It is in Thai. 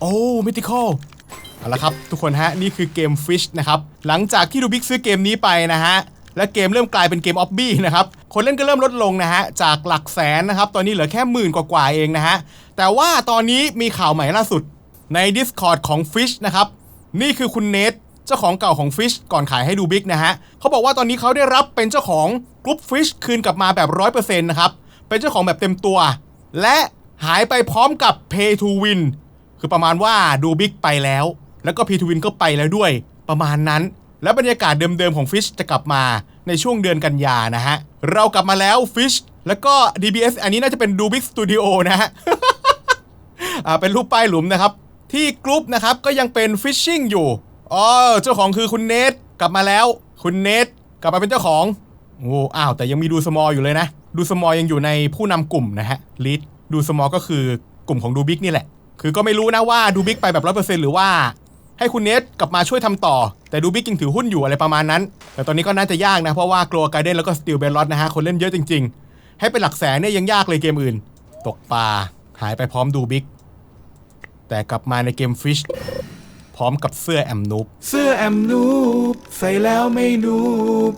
โอ้มิติคอลเอาละครับ ทุกคนฮะ นี่คือเกม Fish นะครับ หลังจากที่ดูบิ๊กซื้อเกมนี้ไปนะฮะ และเกมเริ่มกลายเป็นเกมออบบี้นะครับ คนเล่นก็เริ่มลดลงนะฮะ จากหลักแสนนะครับ ตอนนี้เหลือแค่หมื่นกว่าๆเองนะฮะ แต่ว่าตอนนี้มีข่าวใหม่ล่าสุดใน Discord ของ Fish นะครับ นี่คือคุณเนทเจ้าของเก่าของ Fish ก่อนขายให้ดูบิ๊กนะฮะเขาบอกว่าตอนนี้เขาได้รับเป็นเจ้าของกรุ๊ป Fish คืนกลับมาแบบ100%นะครับเป็นเจ้าของแบบเต็มตัว และหายไปพร้อมกับ Pay to Win คือประมาณว่าดูบิ๊กไปแล้ว แล้วก็ Pay to Win ก็ไปแล้วด้วย ประมาณนั้น และบรรยากาศเดิมๆของ Fish จะกลับมาในช่วงเดือนกันยานะฮะ เรากลับมาแล้ว Fish แล้วก็ DBS อันนี้น่าจะเป็นดูบิ๊กสตูดิโอนะฮะอ่าเป็นรูปป้ายหลุมนะครับ ที่กรุ๊ปนะครับก็ยังเป็นฟิชชิ่งอยู่อ๋อเจ้าของคือคุณเนทกลับมาแล้ว คุณเนทกลับมาเป็นเจ้าของโอ้อ้าวแต่ยังมีดูสมอลอยู่เลยนะ ดูสมอลยังอยู่ในผู้นำกลุ่มนะฮะลีดดูสมอลก็คือกลุ่มของดูบิ๊กนี่แหละ คือก็ไม่รู้นะว่าดูบิ๊กไปแบบร้อยเปอร์เซ็นต์หรือว่า ให้คุณเนทกลับมาช่วยทำต่อ แต่ดูบิ๊กยังถือหุ้นอยู่อะไรประมาณนั้น แต่ตอนนี้ก็น่าจะยากนะเพราะว่ากลัวการเดนแล้วก็สติลเบลลอตนะฮะคนเล่นเยอะจริง ๆ ให้เป็นหลักแสนเนี่ยยังยากเลยเกมอื่น ตกปลาหายไปพร้อมดูบิ๊กแต่กลับมาในเกมฟิชพร้อมกับเสื้อแอมนูบเสื้อแอมนูบใส่แล้วไม่นูบ